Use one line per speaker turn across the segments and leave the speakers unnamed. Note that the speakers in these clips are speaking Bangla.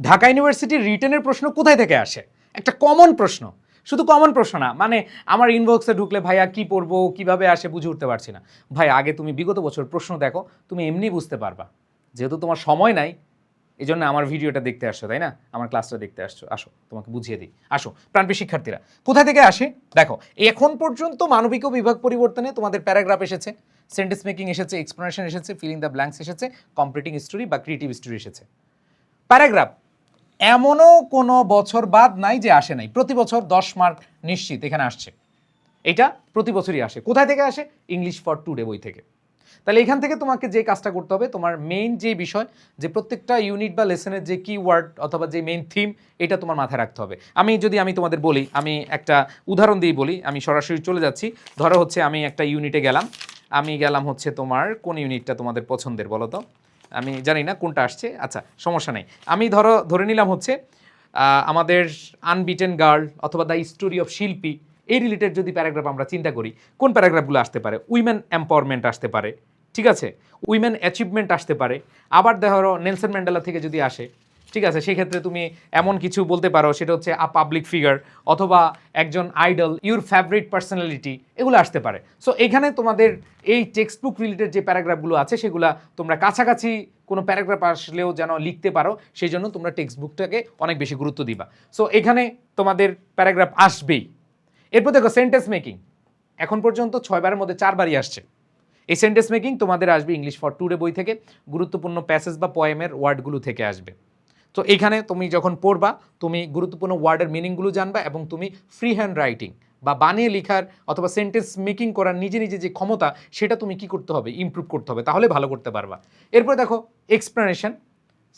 ঢাকা ইউনিভার্সিটির রিটেনের প্রশ্ন কোথায় থেকে আসে? একটা কমন প্রশ্ন। শুধু কমন প্রশ্ন না মানে আমার ইনবক্সে ঢুকলে, ভাইয়া, কি পড়ব? কীভাবে আসে? বুঝে উঠতে পারছি না। ভাই, আগে তুমি বিগত বছর প্রশ্ন দেখো, তুমি এমনি বুঝতে পারবা। যেহেতু তোমার সময় নাই এই জন্য আমার ভিডিওটা দেখতে আসছো, তাই না? আমার ক্লাসটা দেখতে আসছো। আসো, তোমাকে বুঝিয়ে দিই। আসো প্রাণপ্রিয় শিক্ষার্থীরা কোথা থেকে আসে? দেখো, এখন পর্যন্ত মানবিক বিভাগ পরিবর্তনে তোমাদের প্যারাগ্রাফ এসেছে সেন্টেন্স মেকিং এসেছে এক্সপ্লেনেশন এসেছে ফিলিং দ্য ব্ল্যাঙ্কস এসেছে কমপ্লিটিং স্টোরি বা ক্রিয়েটিভ স্টোরি এসেছে। প্যারাগ্রাফ এমনও কোনো বছর বাদ নাই যে আসে নাই। প্রতি বছর দশ মার্ক নিশ্চিত এখানে আসছে। এটা প্রতি বছরই আসে। কোথায় থেকে আসে? ইংলিশ ফর টুডে বই থেকে। তাহলে এখান থেকে তোমাকে যে কাজটা করতে হবে, তোমার মেইন যে বিষয়, যে প্রত্যেকটা ইউনিট বা লেসনের যে কি ওয়ার্ড অথবা যে মেইন থিম এটা তোমার মাথায় রাখতে হবে। আমি যদি আমি তোমাদের বলি, আমি একটা উদাহরণ দিয়ে বলি, আমি সরাসরি চলে যাচ্ছি। ধরো হচ্ছে আমি একটা ইউনিটে গেলাম। আমি গেলাম হচ্ছে তোমার কোন ইউনিটটা তোমাদের পছন্দের বলো তো? আমি জানি না কোনটা আসছে। আচ্ছা সমস্যা নেই। আমি ধরো, ধরে নিলাম হচ্ছে আমাদের আনবিটেন গার্ল অথবা দ্য স্টোরি অফ শিল্পী, এই রিলেটেড যদি প্যারাগ্রাফ আমরা চিন্তা করি, কোন প্যারাগ্রাফগুলো আসতে পারে? উইমেন এম্পাওয়ারমেন্ট আসতে পারে, ঠিক আছে? উইমেন অ্যাচিভমেন্ট আসতে পারে। আবার দেখো নেলসন ম্যান্ডেলা থেকে যদি আসে ঠিক আছে সেই ক্ষেত্রে তুমি এমন কিছু বলতে পারো, সেটা হচ্ছে আ পাবলিক ফিগার অথবা একজন আইডল ইউর ফেভারিট পার্সোনালিটি এগুলো আসতে পারে। সো এখানে তোমাদের এই টেক্সট বুক রিলেটেড যে প্যারাগ্রাফগুলো আছে, সেগুলো তোমরা কাছাকাছি কোনো প্যারাগ্রাফ আসলেও যেন লিখতে পারো, সেই জন্য তোমরা টেক্সট বুকটাকে অনেক বেশি গুরুত্ব দিবা। সো এখানে তোমাদের প্যারাগ্রাফ আসবেই। এরপর দেখো সেন্টেন্স মেকিং এখন পর্যন্ত ছয়বারের মধ্যে চারবারই আসছে। এই সেন্টেন্স মেকিং তোমাদের আসবে ইংলিশ ফর টুডে বই থেকে, গুরুত্বপূর্ণ প্যাসেজ বা পয়েমের ওয়ার্ডগুলো থেকে আসবে। তো এইখানে তুমি যখন পড়বা, তুমি গুরুত্বপূর্ণ ওয়ার্ডের মিনিংগুলো জানবা এবং তুমি ফ্রি হ্যান্ড রাইটিং বা বানিয়ে লেখার অথবা সেন্টেন্স মেকিং করার নিজে নিজে যে ক্ষমতা, সেটা তুমি কি করতে হবে? ইমপ্রুভ করতে হবে, তাহলে ভালো করতে পারবা। এরপর দেখো এক্সপ্লেনেশন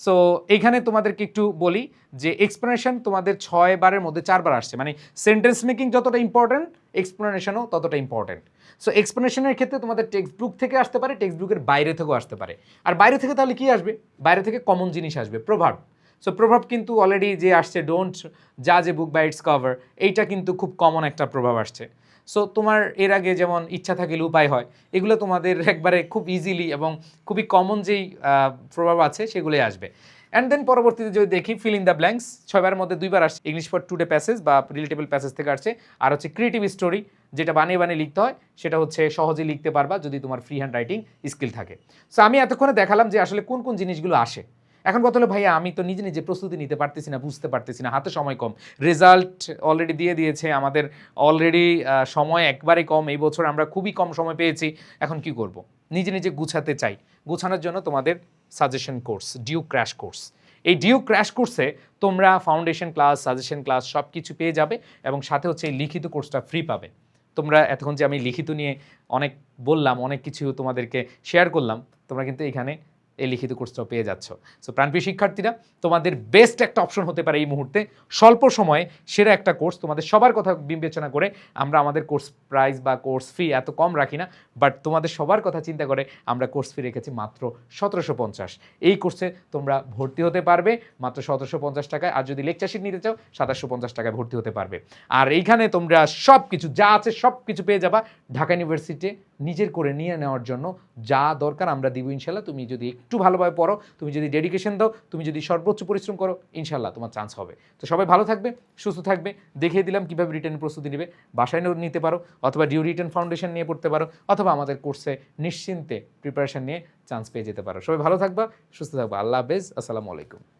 সো এইখানে তোমাদেরকে একটু বলি যে এক্সপ্লেনেশন তোমাদের ছয় বারের মধ্যে চারবার আসছে। মানে সেন্টেন্স মেকিং যতটা ইম্পর্টেন্ট এক্সপ্লেনেশনও ততটা ইম্পর্টেন্ট সো এক্সপ্লেনেশনের ক্ষেত্রে তোমাদের টেক্সট বুক থেকে আসতে পারে টেক্সট বুকের বাইরে থেকেও আসতে পারে। আর বাইরে থেকে তাহলে কি আসবে? বাইরে থেকে কমন জিনিস আসবে, প্রভাব। সো প্রভাব কিন্তু অলরেডি যে আসছে ডোন্ট যা যে বুক বাই ইটস কভার এইটা কিন্তু খুব কমন একটা প্রভাব আসছে। সো তোমার এর আগে যেমন ইচ্ছা থাকিলে উপায় হয়, এগুলো তোমাদের একবারে খুব ইজিলি এবং খুবই কমন যেই প্রভাব আছে, সেগুলোই আসবে। অ্যান্ড দেন পরবর্তীতে যদি দেখি ফিল ইন দ্য ব্ল্যাঙ্কস ছয়বার মধ্যে দুইবার আসছে। ইংলিশ ফর টুডে প্যাসেজ বা রিলেটেবল প্যাসেজ থেকে আসছে। আর হচ্ছে ক্রিয়েটিভ স্টোরি যেটা বানিয়ে বানিয়ে লিখতে হয়, সেটা হচ্ছে সহজে লিখতে পারবা যদি তোমার ফ্রি হ্যান্ড রাইটিং স্কিল থাকে। সো আমি এতক্ষণে দেখালাম যে আসলে কোন কোন জিনিসগুলো আসে। এখন কথা হলো, ভাইয়া, আমি তো নিজে নিজে প্রস্তুতি নিতে পারতেছি না, বুঝতে পারতেছি না, হাতে সময় কম। রেজাল্ট অলরেডি দিয়ে দিয়েছে, আমাদের অলরেডি সময় একবারে কম। এই বছর আমরা খুবই কম সময় পেয়েছি, এখন কি করব? নিজে নিজে গুছাতে চাই। গুছানোর জন্য তোমাদের suggestion course DU crash course এই ডিউ ক্র্যাশ কোর্সে তোমরা ফাউন্ডেশন ক্লাস সাজেশন ক্লাস সব কিছু পেয়ে যাবে এবং সাথে হচ্ছে এই লিখিত কোর্সটা ফ্রি পাবে। তোমরা এতক্ষণ যে আমি লিখিত নিয়ে অনেক বললাম, অনেক কিছু তোমাদেরকে শেয়ার করলাম, তোমরা কিন্তু এখানে এই লিখিত কোর্সটাও পেয়ে যাচ্ছ। সো প্রাণপ্রিয় শিক্ষার্থীরা, তোমাদের বেস্ট একটা অপশন হতে পারে এই মুহূর্তে। স্বল্প সময়ে সেরা একটা কোর্স তোমাদের সবার কথা বিবেচনা করে আমরা আমাদের কোর্স প্রাইস বা কোর্স ফি এত কম রাখি না বাট তোমাদের সবার কথা চিন্তা করে আমরা কোর্স ফি রেখেছি মাত্র সতেরোশো পঞ্চাশ। এই কোর্সে তোমরা ভর্তি হতে পারবে মাত্র সতেরোশো পঞ্চাশ টাকায়, আর যদি লেকচার শিট নিতে চাও সাতাশশো পঞ্চাশ টাকায় ভর্তি হতে পারবে। আর এইখানে তোমরা সব কিছু যা আছে সব কিছু পেয়ে যাবা। ঢাকা ইউনিভার্সিটি নিজের করে নিয়ে নেওয়ার জন্য যা দরকার আমরা দিব ইনশাল্লাহ তুমি যদি একটু ভালোভাবে পড়ো। তুমি যদি ডেডিকেশন দাও, তুমি যদি সর্বোচ্চ পরিশ্রম করো ইনশাল্লাহ তোমার চান্স হবে। তো সবাই ভালো থাকবে, সুস্থ থাকবে, দেখিয়ে দিলাম কীভাবে রিটার্ন প্রস্তুতি নেবে। বাসায় নিতে পারো, অথবা ডিউ রিটার্ন ফাউন্ডেশন নিয়ে পড়তে পারো, অথবা আমাদের কোর্সে নিশ্চিন্তে প্রিপারেশন নিয়ে চান্স পেয়ে যেতে পারো। সবাই ভালো থাকবা, সুস্থ থাকবা। আল্লাহ হাফেজ, আসসালামু আলাইকুম।